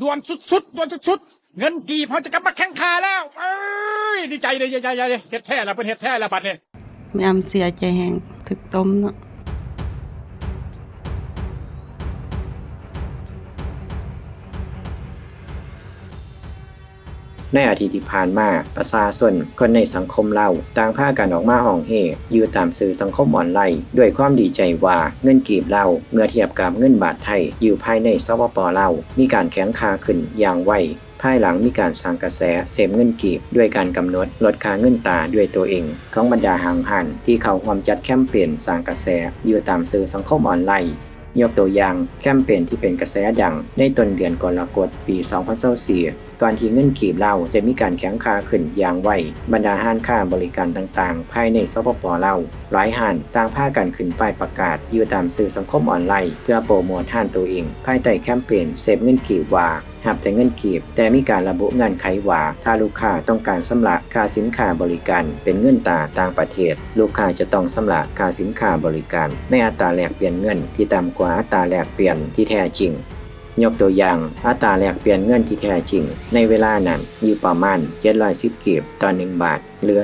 ด่วนสุดๆด่วนสุดๆเงินกี่พอจะกลับมาแข่งขาแล้ว เอ้ยดีใจเลยดีใจเลยเฮ็ดแท้แล้วเป็นเฮ็ดแท้แล้วบัดนี้แม่อำเสียใจแหงถึกต้มเนาะ ในอาทิตย์ที่ผ่านมาประชาชนคนในสังคมเราต่างพากันออกมาห้องเฮอยู่ตามสื่อสังคมออนไลน์ด้วยความดีใจว่าเงินกีบเราเมื่อเทียบกับเงินบาทไทยอยู่ภายในสปปเรามีการแข็งคาขึ้นอย่างไวภายหลังมีการสร้างกระแสเสพเงินกีบ ด้วยการกำหนดลดค่าเงินตาด้วยตัวเอง ของบรรดาหางหันที่เขาความจัดแคมเปญสร้างกระแสอยู่ตามสื่อสังคมออนไลน์ ยกตัวอย่างแคมเปญที่เป็นกระแสดังในต้นเดือนกรกฎปี 2024ก่อนที่เงินขีบเล่าจะมีการแข็งค่าขึ้นอย่างไวบรรดาห้านค่าบริการต่างๆ ภายในสปปเล่าหลายห้านต่างพากันขึ้นป้ายประกาศอยู่ตามสื่อสังคมออนไลน์ เพื่อโปรโมทห้านตัวเอง ภายใต้แคมเปญเซฟเงินขีบว่า หับแต่เงินกีบ แต่มีการระบุเงื่อนไขว่า ถ้าลูกค้าต้องการสำระค่าสินค้าบริการ เป็นเงินตาต่างประเทศ ลูกค้าจะต้องสำระค่าสินค้าบริการ ในอัตราแลกเปลี่ยนเงินที่ต่ำกว่าอัตราแลกเปลี่ยนที่แท้จริงยกตัวอย่างอัตราแลกเปลี่ยนเงินที่แท้จริง ในเวลานั้นอยู่ประมาณ 710 กีบต่อ 1 บาท เหลือ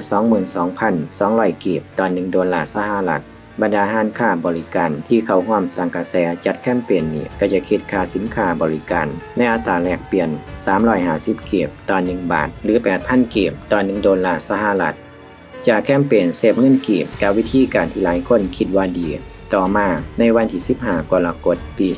22,200 กีบต่อ 1 ดอลลาร์สหรัฐ บรรดาห้านค่าบริการที่เขาห่วมสร้างกระแสจัดแคมเปญนี้ก็จะคิดค่าสินค้าบริการ ในอัตราแลกเปลี่ยน 350 เกียบต่อ1บาท หรือ 8,000 เกียบต่อ1ดอลลาร์สหรัฐจากแคมเปญเซฟเงินเกียบกับวิธีการที่หลายคนคิดว่าดี ต่อมาในวันที่ 15 กรกฎปี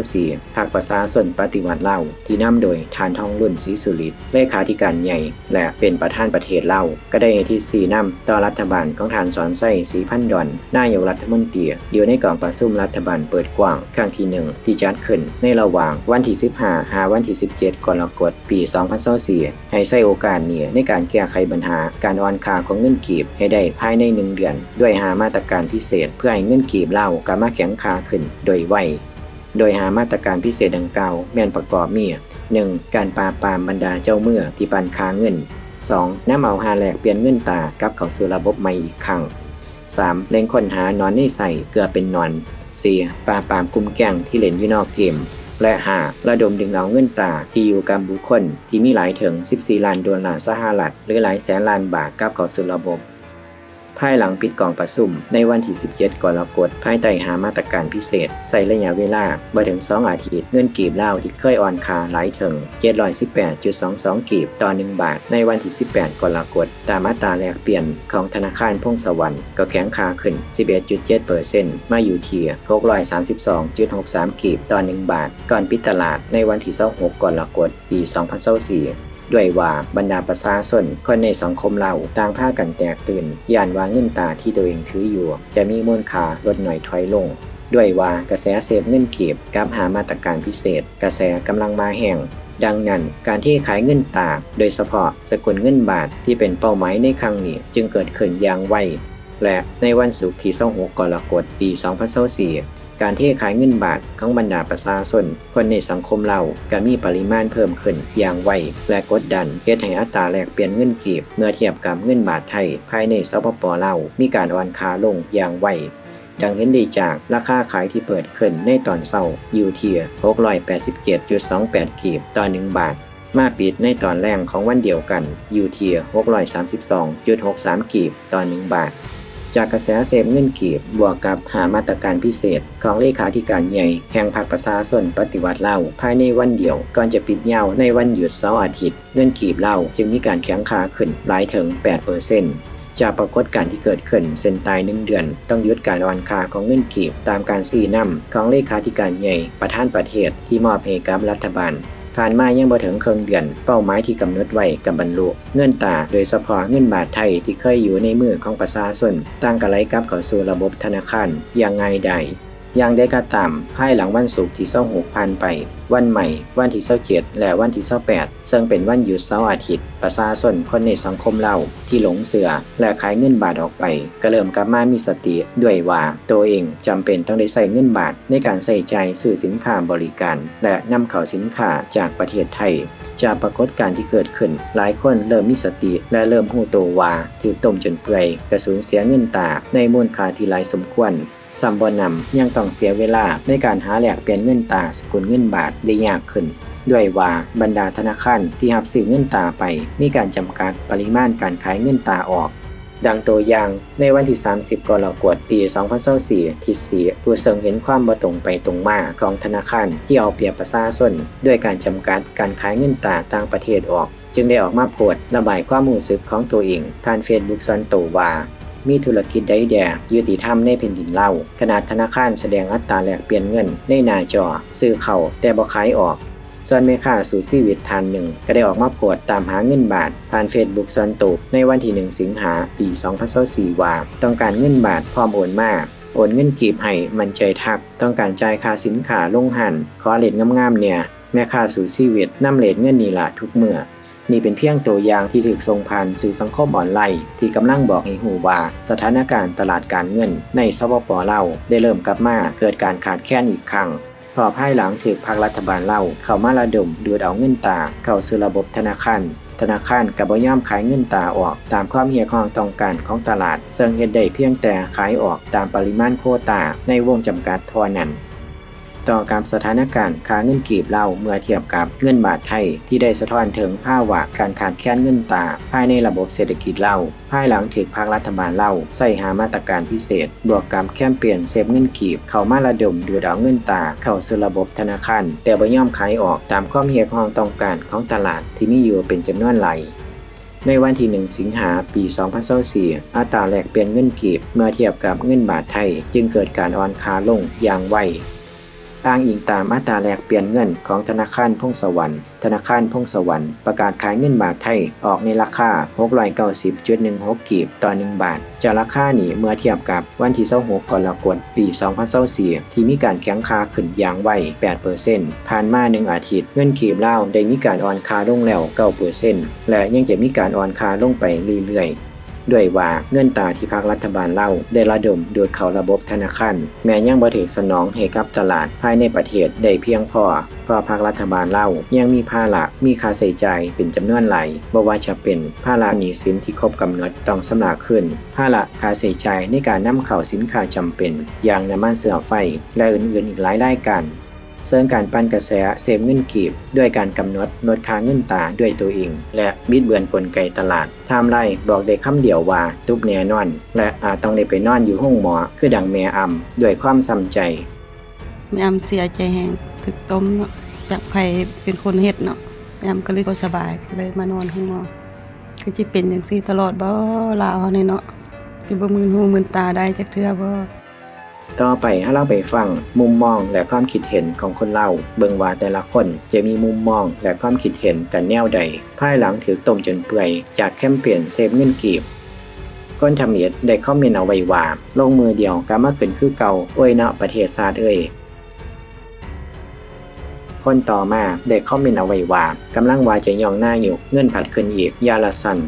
2024ภาคประชาชนปฏิวัติเล่าที่นำโดยทานทองรุ่นศรีสุริตเลขาธิการใหญ่ และเป็นประธานประเทศเล่าก็ได้ที่สีนำต่อรัฐบาลของทานสอนไส้สีพันดอนนายกรัฐมนตรีอยู่ในกองประชุมรัฐบาลเปิดกว้างครั้งที่หนึ่งที่จัดขึ้น ในระหว่างวันที่ 15 หาวันที่ 17 กรกฎปี 2024ให้ใช้โอกาสนี้ในการแก้ไขปัญหาการอ่อนค่าของเงินกีบให้ได้ภายในหนึ่งเดือน ด้วยหามาตรการพิเศษเพื่อให้เงินกีบเล่ากลับมาแข็งคาขึ้นโดยไวโดยหามาตรการพิเศษดังกล่าวแม่นประกอบมี 1. การปราบปรามบรรดาเจ้าเมื่อที่ปันค้าเงิน 2. น้ำเอาหาแหลกเปลี่ยนเงินตากับเข้าสู่ระบบใหม่อีกครั้ง 3. เล็งค้นหานอนในใส่เกลือเป็นนอน 4. ปราบปรามกลุ่มแก๊งที่เล่นอยู่นอกเกม และ 5. ระดมดึงเอาเงินตาที่อยู่กับบุคคลที่มีหลายถึง 14 ล้านดอลลาร์สหรัฐหรือหลายแสนล้านบาทกับเข้าสู่ระบบ ภายหลังปิดกองประชุมในวันที่ 17กรกฎภายใต้หามาตรการพิเศษ ใส่ระยะเวลาบ่ถึง 2 อาทิตย์เงินกีบลาที่เคยอ่อนค่าหลายถึง 718.22 กีบต่อ 1 บาท ในวันที่ 18กรกฎตามอัตราแลกเปลี่ยนของธนาคารพงสวรรค์ก็แข็งค่าขึ้น 11.7%มาอยู่ที่632.63 กีบต่อ 1 บาท ก่อนปิดตลาดในวันที่26กรกฎปี 2024 ด้วยว่าบรรดาประชาชนคนในสังคมเราต่างพากันแตกตื่นย่านว่าเงินตาที่ตัวเองถืออยู่ จะมีมูลค่าลดหน่อยถอยลงด้วยว่ากระแสเสพเงินเก็บกับหามาตรการพิเศษ กระแสกำลังมาแห่ง ดังนั้นการที่ขายเงินตาโดยเฉพาะสกุลเงินบาทที่เป็นเป้าหมายในครั้งนี้ จึงเกิดขึ้นอย่างไวและในวันศุกร์ที่26กรกฎาคมปี 2024 การเทขายเงินบาทของบรรดาประชาชนคนในสังคมเราก็มีปริมาณเพิ่มขึ้น อย่างไวและกดดันเฮ็ดให้อัตราแลกเปลี่ยนเงินกีบ เมื่อเทียบกับเงินบาทไทย ภายในสปปลามีการอ่อนค่าลงอย่างไวดังเห็นได้จากราคาขายที่เปิดขึ้นในตอนเช้าอยู่ที่687.28 กีบต่อ 1 บาท มาปิดในตอนแรกของวันเดียวกันอยู่ที่632.63 กีบต่อ 1 บาท จากกระแสเสพเงินกีบบวกกับหามาตรการพิเศษ ของเลขาธิการใหญ่แห่งพรรคประชาชนปฏิวัติเล่าภายในวันเดียว ก่อนจะปิดเหย้าในวันหยุดเสาร์อาทิตย์เงินกีบเล่าจึงมีการแข็งค่าขึ้นหลายถึง8%จากปรากฏการณ์ที่เกิดขึ้นเส้นตายหนึ่งเดือน ต้องยุดการอ่อนค่าของเงินกีบตามการซีนำของเลขาธิการใหญ่ประธานประเทศที่มอบให้กับรัฐบาล ผ่านมายังบ่ถึงครึ่งเดือน เป้าหมายที่กำหนดไว้กับบรรลุเงินตาโดยเฉพาะเงินบาทไทยที่เคยอยู่ในมือของประชาชนตั้งกระไรกลับเข้าสู่ระบบธนาคารอย่างง่ายดาย อย่างได้ก็ตามภายหลังวันศุกร์ที่26ผ่านไป วันใหม่ วันที่27และวันที่28ซึ่งเป็นวันหยุดเสาร์อาทิตย์ ประชาชนคนในสังคมเราที่หลงเสือและขายเงินบาทออกไป ก็เริ่มกลับมามีสติด้วยว่าตัวเองจำเป็นต้องได้ใส่เงินบาทในการใส่ใจซื้อสินค้าบริการ และนำเข้าสินค้าจากประเทศไทย จากปรากฏการณ์ที่เกิดขึ้น หลายคนเริ่มมีสติและเริ่มหู้ตัวว่าถือต้มจนเปื่อยกระสูญเสียเงินตาในมูลค่าที่หลายสมควร ซัมบอนำยังต้องเสียเวลาในการหาแหลกเปลี่ยนเงินตาสกุลเงินบาทได้ยากขึ้น ด้วยว่าบรรดาธนาคารที่รับซื้อเงินตาไป มีการจำกัดปริมาณการขายเงินตาออก ดังตัวอย่างในวันที่ 30กรกฎาคมปี 2024ที่สีผู้เสริงเห็นความบ่ตรงไปตรงมาของธนาคารที่เอาเปรียบประชาชนด้วยการจำกัดการขายเงินตาต่างประเทศออก จึงได้ออกมาโพสต์ระบายความรู้สึกของตัวเองผ่านเฟซบุ๊กส่วนตัวว่า มีธุรกิจใดแดยุติธรรมในแผ่นดินเล่าขนาดธนาคารแสดงอัตราแลกเปลี่ยนเงิน ในหน้าจอ ซื้อเข้าแต่บ่ขายออกส่วนแม่ค้าสู่ชีวิตทานหนึ่ง ก็ได้ออกมาโพสต์ตามหาเงินบาท ผ่านเฟซบุ๊กส่วนตัวในวันที่ 1 สิงหาปี 2024ว่า ต้องการเงินบาทพร้อมโอนมาโอนเงินกีบให้มันใจทัก ต้องการจ่ายค่าสินค้าลงหันขอเลทงามๆเนี่ย แม่ค้าสู่ชีวิตนำเลทเงินนี่ละทุกเมื่อ นี่เป็นเพียงตัวอย่างที่ถูกส่งผ่านสื่อสังคมออนไลน์ที่กำลังบอกให้หูว่า สถานการณ์ตลาดการเงิน ในสปปลาได้เริ่มกลับมาเกิดการขาดแคลนอีกครั้งพอภายหลังถูกภาครัฐบาลเล่าเข้ามาระดมดูดเอาเงินตาเข้าสู่ระบบธนาคารธนาคารกับบ่อมขายเงินตาออกตามความเฮียความต้องการของตลาดซึ่งเฮ็ดได้เพียงแต่ขายออกตามปริมาณโคตาในวงจำกัดเท่านั้น ต่อการสถานการณ์ค่าเงินกีบเล่าเมื่อเทียบกับเงินบาทไทย ที่ได้สะท้อนถึงภาวะการขาดแคลนเงินตา ภายในระบบเศรษฐกิจเล่าภายหลังถูกภาครัฐบาลเล่าใส่หามาตรการพิเศษ บวกกับแคมเปญเซฟเงินกีบ เข้ามาระดมดูดเอาเงินตา เข้าสู่ระบบธนาคารแต่บ่ย่อมขายออกตามความเฮียความต้องการของตลาดที่มีอยู่เป็นจำนวนหลายในวันที่ 1 สิงหา ปี 2024อัตราแลกเปลี่ยนเงินกีบ เมื่อเทียบกับเงินบาทไทย จึงเกิดการอ่อนค่าลงอย่างไว อ้างอิงตามอัตราแลกเปลี่ยนเงินของธนาคารพงสวรรค์ ธนาคารพงสวรรค์ประกาศขายเงินบาทไทย ออกในราคา 690.16 กีบต่อ 1 บาทจากราคานี้เมื่อเทียบกับวันที่26กรกฎาคมปี 2024ที่มีการแข็งค่าขึ้นอย่างไว8%ผ่านมา 1 อาทิตย์ เงินกีบเลาได้มีการอ่อนค่าลงแล้ว9%และยังจะมีการอ่อนค่าลงไปเรื่อยๆ ด้วยว่าเงินตาที่ภาครัฐบาลเล่าได้ระดมดูดเขาระบบธนาคารแม้ยังบ่ถึงสนองให้กับตลาดภายในประเทศได้เพียงพอเพราะภาครัฐบาลเล่ายังมีภาระมีค่าใช้จ่ายเป็นจำนวนหลายบ่ว่าจะเป็นภาระหนี้สินที่ครบกำหนดต้องสำระขึ้น ภาระค่าใช้จ่ายในการนำเข้าสินค้าจำเป็น อย่างน้ำมันเสือไฟและอื่นๆอีกหลายรายการ เสริมการปั้นกระแสเซฟเงินกีบ ด้วยการกำหนดลดค่าเงินตาด้วยตัวเอง และบิดเบือนกลไกตลาดทม์ไลน์บอกได้คำเดียวว่าตุบแน่นอน และอาจต้องได้ไปนอนอยู่ห้องหมอ คือดังแม่อำด้วยความซ้ำใจแม่อำเสียใจแหงถึกต้มเนาะจากใครเป็นคนเฮ็ดเนาะแม่อำก็เลยบ่สบายก็เลยมานอนห้องหมอคือสิเป็นจังซี่ตลอดบ่ลาวเฮานี่เนาะสิบ่มืนหูมืนตาได้จักเทื่อบ่ ต่อไปให้เราไปฟังมุมมองและความคิดเห็นของคนเล่าเบิ่งว่าแต่ละคนจะมีมุมมองและความคิดเห็นกันแนวใด ภายหลังถือต้มจนเปื่อยจากแคมเปญเซฟเงินกีบก้นทำเอียดได้คอมเมนต์เอาไว้ว่าลงมือเดียวกามาขึ้นคือเก่าโอ้ยเนาะประเทศชาติเอ้ยคนต่อมาได้คอมเมนต์เอาไว้ว่ากำลังว่าจะยองหน้าอยู่เงื่อนผัดขึ้นอีกยาละสัน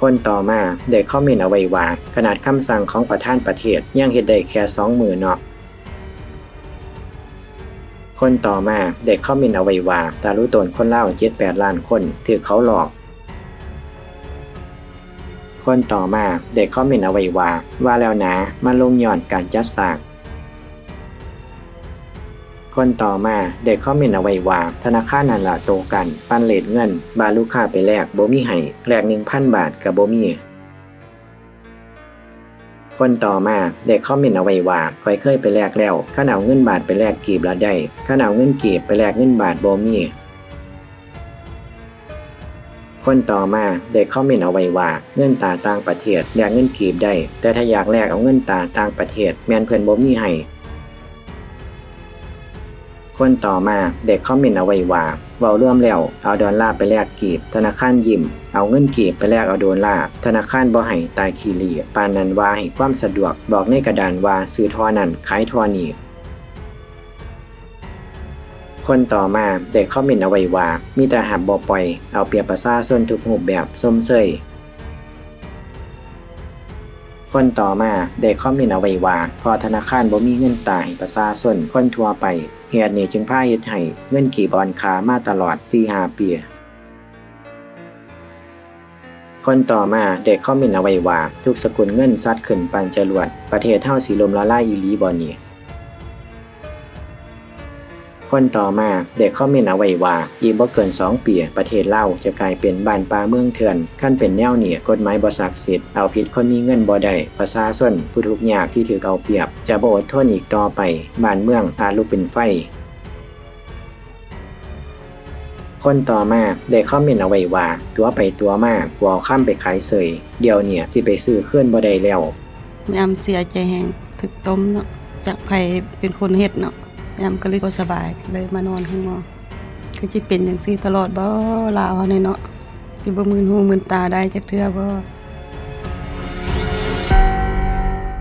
คนต่อมาได้คอมเมนต์เอาไว้ว่าขนาดคำสั่งของประธานประเทศยังเฮ็ดได้แค่สองมือเนาะคนต่อมาได้คอมเมนต์เอาไว้ว่าตารู้ตนคนเล่าว7-8ล้านคนถือเขาหลอก คนต่อมาได้คอมเมนต์เอาไว้ว่าว่าแล้วนะมันลงย้อนการจัดสร้าง คนต่อมาได้คอมเมนต์เอาไว้ว่า ธนาคารนั่นละโตกัน ปันเลทเงิน บาลูกค้าไปแลกบ่มีให้แลก1,000บาทกับบ่มีคนต่อมาได้คอมเมนต์เอาไว้ว่าข้อยเคยไปแลกแล้วข้าเอาเงินบาทไปแลกกีบละได้ข้าเอาเงินกีบไปแลกเงินบาทโบมีคนต่อมาได้คอมเมนต์เอาไว้ว่าเงินตาต่างประเทศแลกเงินกีบได้ แต่ถ้าอยากแลกเอาเงินตาต่างประเทศแมนเพิ่อนโบมีให้ คนต่อมาเด็กคอมเมนต์เอาไว้ว่าเว้าเรื่อมแล้วเอาดอลลาร์ไปแลกกีบ ธนาคารยิ้มเอาเงินกีบไปแลกเอาดอลลาร์ธนาคารบ่ให้ตายคีรีปานนันว่าให้ความสะดวกบอกในกระดานว่าซื้อทอนันขายทอนี้คนต่อมาเด็กคอมเมนต์เอาไว้ว่ามีแต่หับบ่ปล่อย เอาเปรียบประชาชนทุกรูแบบส้มเซย คนต่อมาได้คอมเมนต์เอาไว้ว่าพอธนาคารบ่มีเงินตายประชาชนคนทั่วไปเหตุนี้จึงพาเฮ็ดให้เงินกีบออนคามาตลอด 4-5 ปีคนต่อมาเด้คอมเมนต์เอาไว้ว่า ทุกสกุลเงินซัดขึ้นปันจรวด ประเทศเฮาสีลมละลายอีลีบอนี่ คนต่อมาได้คอมเมนต์เอาไว้ว่า อีกบ่เกิน 2 ปีประเทศเล่าจะกลายเป็นบ้านป่าเมืองเถื่อนขั้นเป็นแนวนี้กฎหมายบ่ศักดิ์สิทธิ์เอาผิดคนมีเงินบ่ได้ประชาชนผู้ทุกข์ยากที่ถือเอาเปรียบ จะบ่อดทนอีกต่อไปบ้านเมืองอาลุเป็นไฟคนต่อมาได้คอมเมนต์เอาไว้ว่า ตัวไปตัวมากกลัวเอาข้ามไปขายเสยเดี๋ยวเนี่ยสิไปซื้อเคลื่อนบ่ได้แล้วแม่อำเสียใจแฮงถึกต้มเนาะจากไผเป็นคนเฮ็ดเนาะ แม่อำก็เลยบ่สบายเลยมานอนข้างนอกคือจิเป็นอย่างซี่ตลอดบ่ลาวเฮานี่เนาะสิบ่มืนหูมืนตาได้จักเทื่อบ่